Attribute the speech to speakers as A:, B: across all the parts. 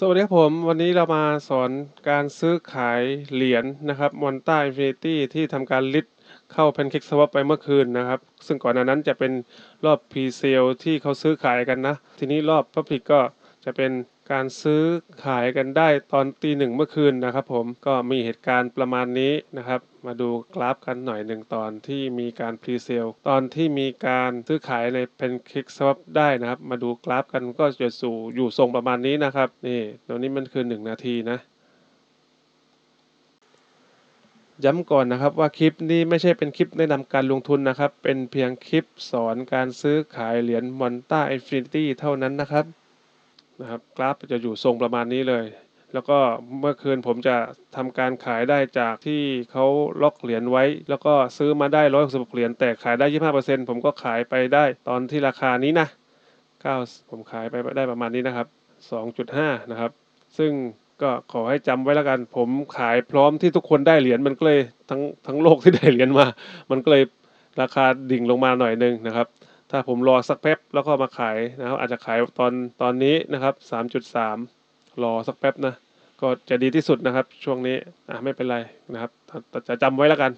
A: สวัสดีครับผม วันนี้เรามาสอนการซื้อขายเหรียญนะครับมอนต้าอินฟินิตี้ที่ทำการลิดเข้าแพนเค้กสวอปไปเมื่อคืนนะครับ ซึ่งก่อนหน้านั้นจะเป็นรอบพรีเซลที่เขาซื้อขายกันนะ ทีนี้รอบพับลิกก็จะเป็น การซื้อขายกันได้ตอนตีหนึ่งเมื่อคืนนะครับ ผมก็มีเหตุการณ์ประมาณนี้นะครับ มาดูกราฟกันหน่อยหนึ่งตอนที่มีการ Pre-sale ตอนที่มีการซื้อขายใน Pancake Swap ได้นะครับ มาดูกราฟกันก็จะสู่อยู่ทรงประมาณนี้นะครับนี่ตรงนี้มันคือ 1 นาทีนะย้ำก่อนนะครับว่าคลิปนี้ไม่ใช่เป็นคลิปแนะนำการลงทุนนะครับ เป็นเพียงคลิปสอนการซื้อขายเหรียญมอนต้าอินฟินิตี้เท่านั้นนะครับ นะครับกราฟจะอยู่ทรงประมาณนี้เลย แล้วก็เมื่อคืนผมจะทำการขายได้จากที่เขาล็อกเหรียญไว้ แล้วก็ซื้อมาได้ร้อยหกสิบเหรียญแต่ขายได้ยี่ห้าเปอร์เซ็นผมก็ขายไปได้ตอนที่ราคานี้นะเก้าผมขายไปได้ประมาณนี้นะครับสองจุดห้านะครับ ซึ่งก็ขอให้จำไว้แล้วกัน ผมขายพร้อมที่ทุกคนได้เหรียญมันก็เลยทั้งทั้งโลกที่ได้เหรียญมา มันก็เลยราคาดิ่งลงมาหน่อยนึงนะครับ ถ้าผมรอสักแป๊บแล้วก็มาขายนะครับอาจจะขายตอนตอนนี้นะครับสามจุดสามรอสักแป๊บนะก็จะดีที่สุดนะครับช่วงนี้อะไม่เป็นไรนะครับจะจำไว้แล้วกัน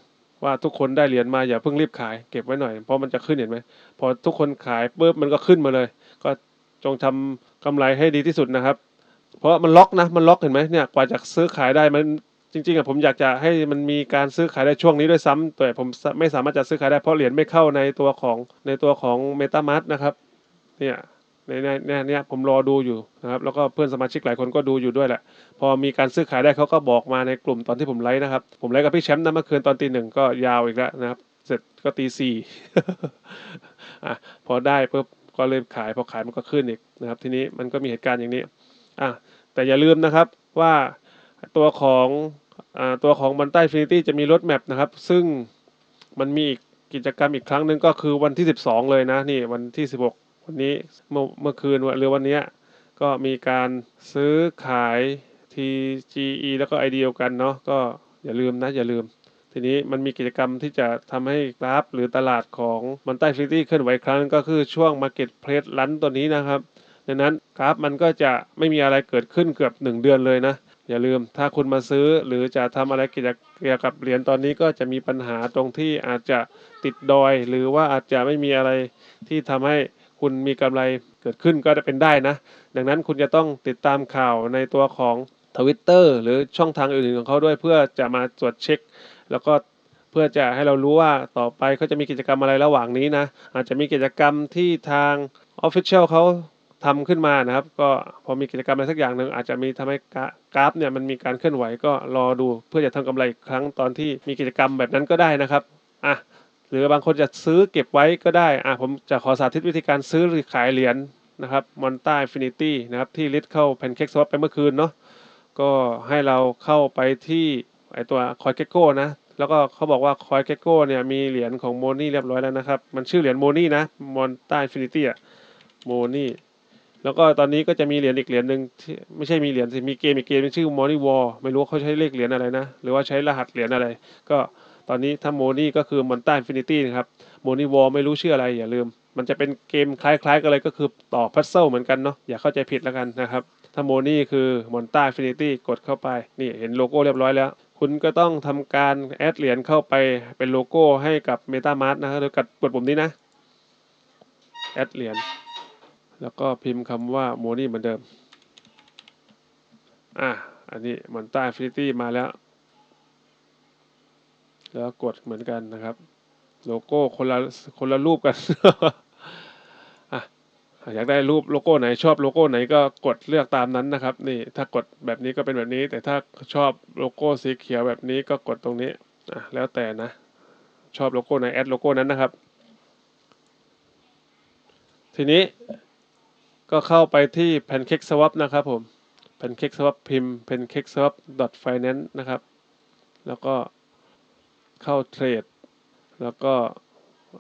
A: ว่าทุกคนได้เหรียญมาอย่าเพิ่งรีบขายเก็บไว้หน่อยเพราะมันจะขึ้นเห็นไหมพอทุกคนขายปุ๊บมันก็ขึ้นมาเลย ก็จงทำกำไรให้ดีที่สุดนะครับ เพราะมันล็อกนะมันล็อกเห็นไหมเนี่ยกว่าจะซื้อขายได้มัน จริงๆอะผมอยากจะให้มันมีการซื้อขายได้ช่วงนี้ด้วยซ้ำแต่ผมไม่สามารถจะซื้อขายได้เพราะเหรียญไม่เข้าในตัวของในตัวของ MetaMask นะครับเนี่ยในในเนี่ยเนี่ยผมรอดูอยู่นะครับแล้วก็เพื่อนสมาชิกหลายคนก็ดูอยู่ด้วยแหละ พอมีการซื้อขายได้เขาก็บอกมาในกลุ่มตอนที่ผมไลฟ์นะครับ ผมไลฟ์กับพี่แชมป์นะเมื่อคืนตอนตีหนึ่งก็ยาวอีกแล้วนะครับ เสร็จก็ตีสี่ อะพอได้ปุ๊บก็เริ่มขายพอขายมันก็ขึ้นอีกนะครับ ทีนี้มันก็มีเหตุการณ์อย่างนี้อะแต่อย่าลืมนะครับว่า ตัวของอตัวของมันใต้ฟินิตี้จะมีรถแมพนะครับ ซึ่งมันมีอีกกิจกรรมอีกครั้งหนึ่งก็คือวันที่ 12 เลยนะนี่วันที่ 16 วันนี้เมื่อเมื่อคืนหรือวันนี้ก็มีการซื้อขาย TGE แล้วก็ i อเดียวกันเนาะก็อย่าลืมนะอย่าลืม ทีนี้มันมีกิจกรรมที่จะทำให้กราฟ หรือตลาดของมันใต้ฟิตี้เคลื่อนไหวครั้งก็คือช่วง Market Place ลันตัวนี้นะครับดังนั้นกราฟมันก็จะไม่มีอะไรเกิดขึ้นเกือบ 1 เดือนเลยนะ อย่าลืมถ้าคุณมาซื้อหรือจะทำอะไรเกี่ยวกับเหรียญตอนนี้ก็จะมีปัญหาตรงที่อาจจะติดดอย หรือว่าอาจจะไม่มีอะไรที่ทำให้คุณมีกำไรเกิดขึ้นก็จะเป็นได้นะ ดังนั้นคุณจะต้องติดตามข่าวในตัวของทวิตเตอร์หรือช่องทางอื่นๆของเขาด้วยเพื่อจะมาตรวจเช็ค แล้วก็เพื่อจะให้เรารู้ว่าต่อไปเขาจะมีกิจกรรมอะไรระหว่างนี้นะ อาจจะมีกิจกรรมที่ทาง Official เขา ทำขึ้นมานะครับ ก็พอมีกิจกรรมอะไรสักอย่างหนึ่งอาจจะมีทำให้กราฟเนี่ยมันมีการเคลื่อนไหวก็รอดูเพื่อจะทำกำไรอีกครั้งตอนที่มีกิจกรรมแบบนั้นก็ได้นะครับอะหรือบางคนจะซื้อเก็บไว้ก็ได้อะผมจะขอสาธิตวิธีการซื้อหรือขายเหรียญนะครับมอนต้าอินฟินิตี้นะครับที่ลิสต์เข้าแพนเค้กสวอปไปเมื่อคืนเนาะก็ให้เราเข้าไปที่ไอตัวคอยเกโก้นะแล้วก็เขาบอกว่าคอยเกโก้เนี่ยมีเหรียญของโมนี่เรียบร้อยแล้วนะครับ มันชื่อเหรียญโมนี่นะมอนต้าอินฟินิตี้อะโมนี่ แล้วก็ตอนนี้ก็จะมีเหรียญอีกเหรียญหนึ่งที่ไม่ใช่มีเหรียญสิมีเกมอีกเกมชื่อโมนี่วอลไม่รู้เขาใช้เลขเหรียญอะไรนะ หรือว่าใช้รหัสเหรียญอะไร ก็ตอนนี้ถ้าโมนี่ก็คือมอนต้าอินฟินิตี้นะครับโมนี่วอลไม่รู้ชื่ออะไรอย่าลืม มันจะเป็นเกมคล้ายๆกันเลยก็คือต่อพัซเซิลเหมือนกันเนาะอย่าเข้าใจผิดแล้วกันนะครับถ้าโมนี่คือมอนต้าฟินิตี้กดเข้าไป นี่เห็นโลโก้เรียบร้อยแล้ว คุณก็ต้องทำการแอดเหรียญเข้าไปเป็นโลโก้ให้กับ MetaMask นะครับโดยกดปุ่มนี้นะแอดเหรียญ แล้วก็พิมพ์คำว่าโมนี่เหมือนเดิม อะ อันนี้มอนต้าฟินิตี้มาแล้ว แล้วกดเหมือนกันนะครับ โลโก้คนละคนละรูปกัน อะ อยากได้รูปโลโก้ไหนชอบโลโก้ไหนก็กดเลือกตามนั้นนะครับ นี่ถ้ากดแบบนี้ก็เป็นแบบนี้ แต่ถ้าชอบโลโก้สีเขียวแบบนี้ก็กดตรงนี้ อะ แล้วแต่นะ ชอบโลโก้ไหนแอดโลโก้นั้นนะครับ ทีนี้ ก็เข้าไปที่ Pancake Swap นะครับผม Pancake Swap พิมพ์ Pancake Swap finance นะครับ แล้วก็เข้าเทรด แล้วก็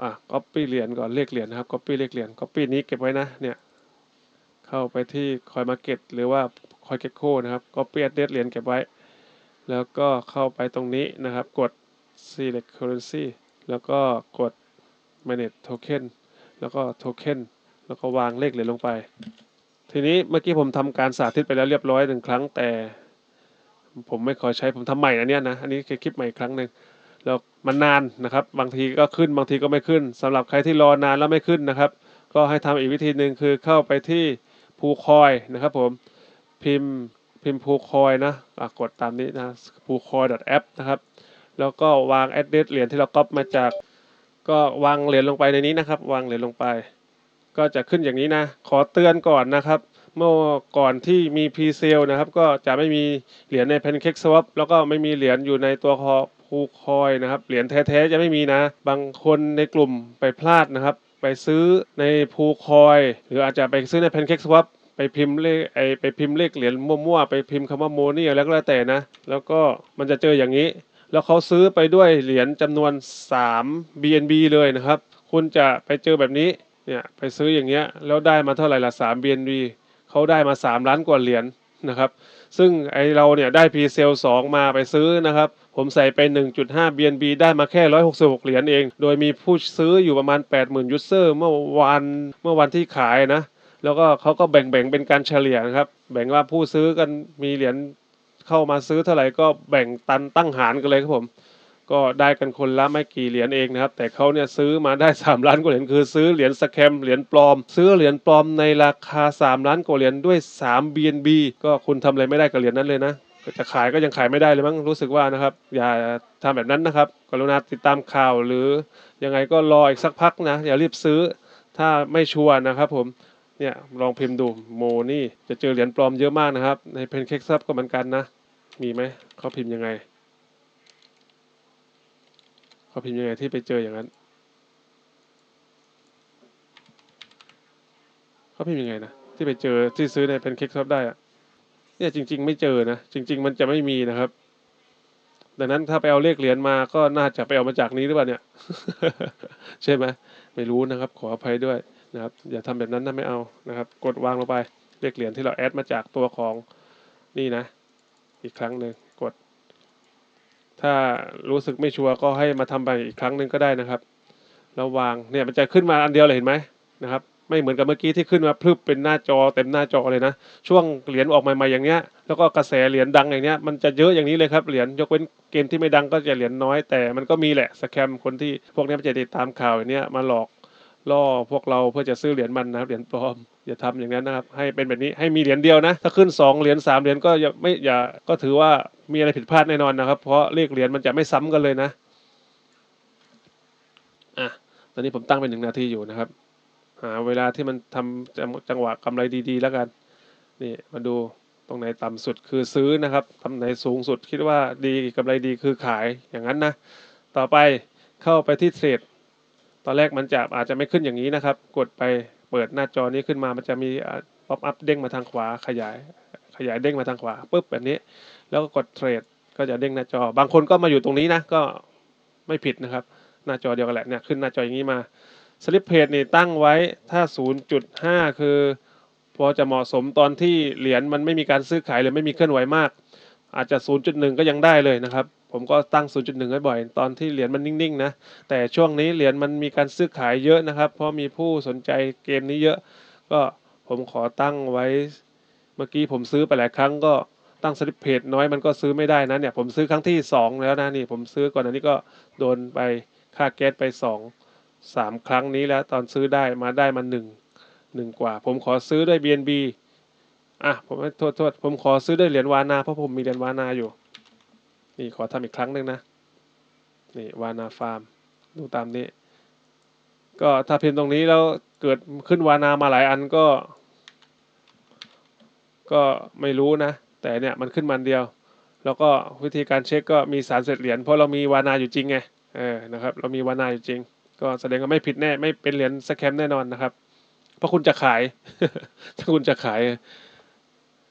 A: อะ copy เหรียญก่อนเลขเหรียญนะครับ copy เลขเหรียญ copy นี้เก็บไว้นะเนี่ยเข้าไปที่ coin market หรือว่า coin gecko นะครับ copy address เหรียญเก็บไว้ แล้วก็เข้าไปตรงนี้นะครับ กด select currency แล้วก็กด manage token แล้วก็ token แล้วก็วางเลขเหรียญลงไป ทีนี้เมื่อกี้ผมทำการสาธิตไปแล้วเรียบร้อยหนึ่งครั้งแต่ ผมไม่ขอใช้ผมทำใหม่อันเนี้ยนะอันนี้คือคลิปใหม่ครั้งหนึ่งแล้วมันนานนะครับ บางทีก็ขึ้นบางทีก็ไม่ขึ้นสำหรับใครที่รอนานแล้วไม่ขึ้นนะครับ ก็ให้ทำอีกวิธีหนึ่งคือเข้าไปที่ภูคอยนะครับ ผมพิมพ์พิมพ์ภูคอยนะะกดตามนี้นะภูคอย .app นะครับแล้วก็วาง address เหรียญที่เราก๊อปมาจาก ก็วางเหรียญลงไปในนี้นะครับ วางเหรียญลงไป ก็จะขึ้นอย่างนี้นะ ขอเตือนก่อนนะครับ เมื่อก่อนที่มี p ีเซลนะครับ ก็จะไม่มีเหรียญใน Pancake Swap แล้วก็ไม่มีเหรียญอยู่ในตัวคอภูคอยนะครับ เหรียญแท้ๆจะไม่มีนะ บางคนในกลุ่มไปพลาดนะครับ ไปซื้อในภูคอย หรืออาจจะไปซื้อใน Pancake Swap ไปพิมพ์เลขไอไปพิมพ์เลขเหรียญมั่วๆไปพิมพ์คำว่าโมนี่อะไรก็แล้วแต่นะ แล้วก็มันจะเจออย่างนี้ แล้วเขาซื้อไปด้วยเหรียญจำนวน 3 BNB เลยนะครับ คุณจะไปเจอแบบนี้ เนี่ยไปซื้ออย่างเงี้ยแล้วได้มาเท่าไหร่ละ3 BNB เขาได้มา3ล้านกว่าเหรียญนะครับ ซึ่งไอเราเนี่ยได้ p ีเซล2มาไปซื้อนะครับ ผมใส่ไป 1.5 BNB ได้มาแค่ 166 เหรียญเอง โดยมีผู้ซื้ออยู่ประมาณ 80,000 ยูเซอร์เมื่อวันเมื่อวันที่ขายนะ แล้วก็เขาก็แบ่งๆเป็นการเฉลี่ยนะครับ แบ่งว่าผู้ซื้อกันมีเหรียญเข้ามาซื้อเท่าไหร่ก็แบ่งตันตั้งหารกันเลยครับผม ก็ได้กันคนละไม่กี่เหรียญเองนะครับ แต่เขาเนี่ยซื้อมาได้ 3 ล้านกว่าเหรียญคือซื้อเหรียญสแคมเหรียญปลอม ซื้อเหรียญปลอมในราคา 3 ล้านกว่าเหรียญด้วย3 BNB ก็คุณทำอะไรไม่ได้กับเหรียญนั้นเลยนะจะขายก็ยังขายไม่ได้เลยมั้งรู้สึกว่านะครับ อย่าทำแบบนั้นนะครับ กรุณาติดตามข่าวหรือยังไงก็รออีกสักพักนะ อย่ารีบซื้อถ้าไม่ชัวร์นะครับผมเนี่ยลองพิมพ์ดูโมนี่จะเจอเหรียญปลอมเยอะมากนะครับ ในเพนเค้กซับก็เหมือนกันนะ มีไหมเขาพิมพ์ยังไง เขาพิมพ์ยังไงที่ไปเจออย่างนั้นเขาพิมพ์ยังไงนะที่ไปเจอที่ซื้อในเพนเค้กซับได้อะเนี่ยจริง ๆ ไม่เจอนะจริง ๆ มันจะไม่มีนะครับ ดังนั้นถ้าไปเอาเลขเหรียญมาก็น่าจะไปเอามาจากนี้หรือเปล่าเนี่ย ใช่ไหมไม่รู้นะครับ ขออภัยด้วยนะครับ อย่าทำแบบนั้นนะไม่เอานะครับ กดวางลงไปเลขเหรียญที่เราแอดมาจากตัวของนี่นะ อีกครั้งหนึ่ง ถ้ารู้สึกไม่ชัวร์ก็ให้มาทำไปอีกครั้งหนึ่งก็ได้นะครับแล้ววางเนี่ยมันจะขึ้นมาอันเดียวเลยเห็นไหมนะครับ ไม่เหมือนกับเมื่อกี้ที่ขึ้นมาพรึบเป็นหน้าจอเต็มหน้าจอเลยนะ ช่วงเหรียญออกใหม่ๆอย่างเงี้ย แล้วก็กระแสเหรียญดังอย่างเงี้ยมันจะเยอะอย่างนี้เลยครับเหรียญยกเว้นเกมที่ไม่ดังก็จะเหรียญน้อย แต่มันก็มีแหละสแคมคนที่พวกนี้มันจะติดตามข่าวอย่างเนี้ยมาหลอกล่อพวกเราเพื่อจะซื้อเหรียญมันนะครับเหรียญปลอมอย่าทำอย่างนั้นนะครับ ให้เป็นแบบนี้ให้มีเหรียญเดียวนะ ถ้าขึ้นสองเหรียญสามเหรียญก็อย่าไม่อย่าก็ถือว่า มีอะไรผิดพลาดแน่นอนนะครับ เพราะเลขเหรียญมันจะไม่ซ้ำกันเลยนะอะตอนนี้ผมตั้งเป็นหนึ่งนาทีอยู่นะครับหาเวลาที่มันทำจังจังหวะกำไรดีๆ แล้วกัน นี่มาดูตรงไหนต่ำสุดคือซื้อนะครับตรงไหนสูงสุดคิดว่าดีกำไรดีคือขายอย่างนั้นนะ ต่อไปเข้าไปที่เทรดตอนแรกมันจะอาจจะไม่ขึ้นอย่างนี้นะครับ กดไปเปิดหน้าจอนี้ขึ้นมามันจะมีป๊อปอัพเด้งมาทางขวาขยาย ขยายเด้งมาทางขวาปุ๊บแบบนี้ แล้วก็กดเทรดก็จะเด้งหน้าจอ บางคนก็มาอยู่ตรงนี้นะก็ไม่ผิดนะครับ หน้าจอเดียวกันแหละเนี่ยขึ้นหน้าจออย่างนี้มาสลิปเพจนี่ตั้งไว้ถ้า 0.5 คือ พอจะเหมาะสมตอนที่เหรียญมันไม่มีการซื้อขายหรือไม่มีเคลื่อนไหวมาก อาจจะ 0.1 ก็ยังได้เลยนะครับ ผมก็ตั้ง 0.1 ไว้บ่อยตอนที่เหรียญมันนิ่งๆนะแต่ช่วงนี้เหรียญมันมีการซื้อขายเยอะนะครับ เพราะมีผู้สนใจเกมนี้เยอะ ก็ผมขอตั้งไว้ เมื่อกี้ผมซื้อไปหลายครั้งก็ตั้งสลิปเพจน้อยมันก็ซื้อไม่ได้นะเนี่ยผมซื้อครั้งที่สองแล้วนะนี่ผมซื้อก่อนอันนี้ก็โดนไปค่าแก๊สไปสองสามครั้งนี้แล้วตอนซื้อได้มาได้มาหนึ่งหนึ่งกว่า ผมขอซื้อด้วย BNB อะผมโทษโทษผมขอซื้อด้วยเหรียญวานาเพราะผมมีเหรียญวานาอยู่ นี่ขอทำอีกครั้งหนึ่งนะนี่วานาฟาร์มดูตามนี้ ก็ถ้าพิมพ์ตรงนี้แล้วเกิดขึ้นวานามาหลายอันก็ ก็ไม่รู้นะ แต่เนี่ยมันขึ้นมันเดียว แล้วก็วิธีการเช็คก็มีสารเสร็จเหรียญเพราะเรามีวานาอยู่จริงไงเออนะครับ เรามีวานาอยู่จริง ก็แสดงว่าไม่ผิดแน่ไม่เป็นเหรียญสแคมแน่นอนนะครับ เพราะคุณจะขาย ถ้าคุณจะขาย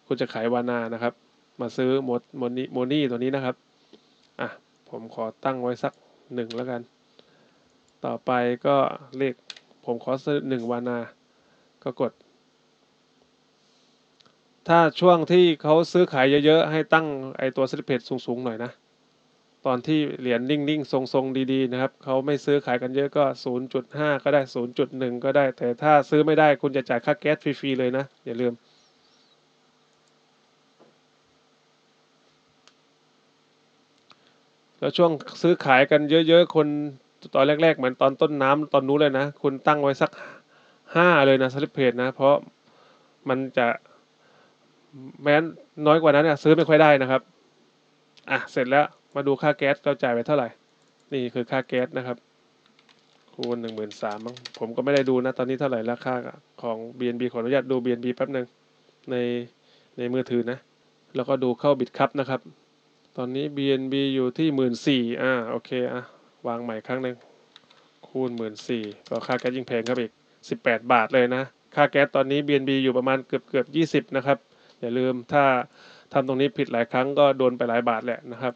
A: คุณจะขายวานานะครับ มาซื้อโมดโมนี่โมนี่ตัวนี้นะครับอะผมขอตั้งไว้สักหนึ่งแล้วกัน ต่อไปก็เลขผมขอซื้อหนึ่งวานา ก็กด ถ้าช่วงที่เขาซื้อขายเยอะๆ ให้ตั้งไอตัวสลิปเพจสูงๆหน่อยนะ ตอนที่เหรียญนิ่งๆ ทรงๆ ดีๆ นะครับ เขาไม่ซื้อขายกันเยอะก็ 0.5 ก็ได้ 0.1 ก็ได้ แต่ถ้าซื้อไม่ได้คุณจะจ่ายค่าแก๊สฟรีๆ เลยนะ อย่าลืม แล้วช่วงซื้อขายกันเยอะๆ คนตอนแรกๆ เหมือนตอนต้นน้ำตอนนู้นเลยนะ คุณตั้งไว้สัก 5 เลยนะสลิปเพจนะ เพราะมันจะ แม้นน้อยกว่านั้นเนี่ยซื้อไม่ค่อยได้นะครับ อะ เสร็จแล้วมาดูค่าแก๊สเราจ่ายไปเท่าไหร่ นี่คือค่าแก๊สนะครับ คูณหนึ่งหมื่นสามผมก็ไม่ได้ดูนะ ตอนนี้เท่าไหร่ราคาของ BNB ขออนุญาตดู BNB แป๊บหนึ่งในในมือถือนะ แล้วก็ดูเข้าบิตครับนะครับ ตอนนี้ BNB อยู่ที่หมื่นสี่อ่า โอเค อะ วางใหม่ครั้งหนึ่งคูณหมื่นสี่ก็ค่าแก๊สยิ่งแพงครับอีกสิบแปดบาทเลยนะ ค่าแก๊สตอนนี้ BNB อยู่ประมาณเกือบเกือบยี่สิบนะครับ อย่าลืมถ้าทำตรงนี้ผิดหลายครั้งก็โดนไปหลายบาทแหละนะครับ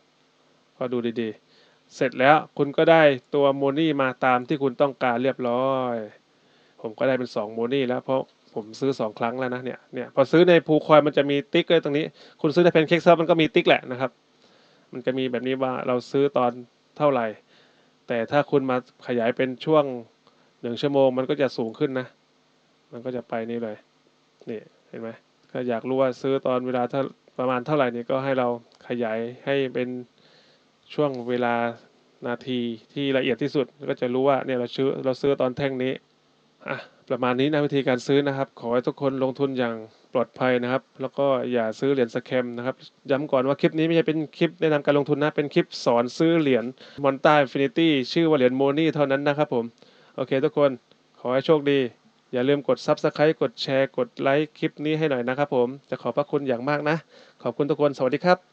A: ก็ดูดีๆ เสร็จแล้วคุณก็ได้ตัวโมนี่มาตามที่คุณต้องการเรียบร้อย ผมก็ได้เป็น2โมนี่แล้วเพราะผมซื้อ 2 ครั้งแล้วนะเนี่ยเนี่ยพอซื้อในภูคอยมันจะมีติ๊กเลยตรงนี้ คุณซื้อในแพนเค้กซับมันก็มีติ๊กแหละนะครับ มันจะมีแบบนี้ว่าเราซื้อตอนเท่าไหร่ แต่ถ้าคุณมาขยายเป็นช่วงหนึ่งชั่วโมงมันก็จะสูงขึ้นนะ มันก็จะไปนี่เลย นี่เห็นไหม ก็อยากรู้ว่าซื้อตอนเวลาเท่าประมาณเท่าไหร่นี่ก็ให้เราขยายให้เป็นช่วงเวลานาทีที่ละเอียดที่สุดก็จะรู้ว่าเนี่ยเราซื้อเราซื้อตอนแท่งนี้อะประมาณนี้นะวิธีการซื้อนะครับ ขอให้ทุกคนลงทุนอย่างปลอดภัยนะครับ แล้วก็อย่าซื้อเหรียญสแคมนะครับ ย้ำก่อนว่าคลิปนี้ไม่ใช่เป็นคลิปแนะนำการลงทุนนะ เป็นคลิปสอนซื้อเหรียญมอนต้าอินฟินิตี้ชื่อว่าเหรียญโมนี่เท่านั้นนะครับผม โอเคทุกคนขอให้โชคดี อย่าลืมกด Subscribe กดแชร์ กดไลค์คลิปนี้ให้หน่อยนะครับผม จะขอบพระคุณอย่างมากนะ ขอบคุณทุกคน สวัสดีครับ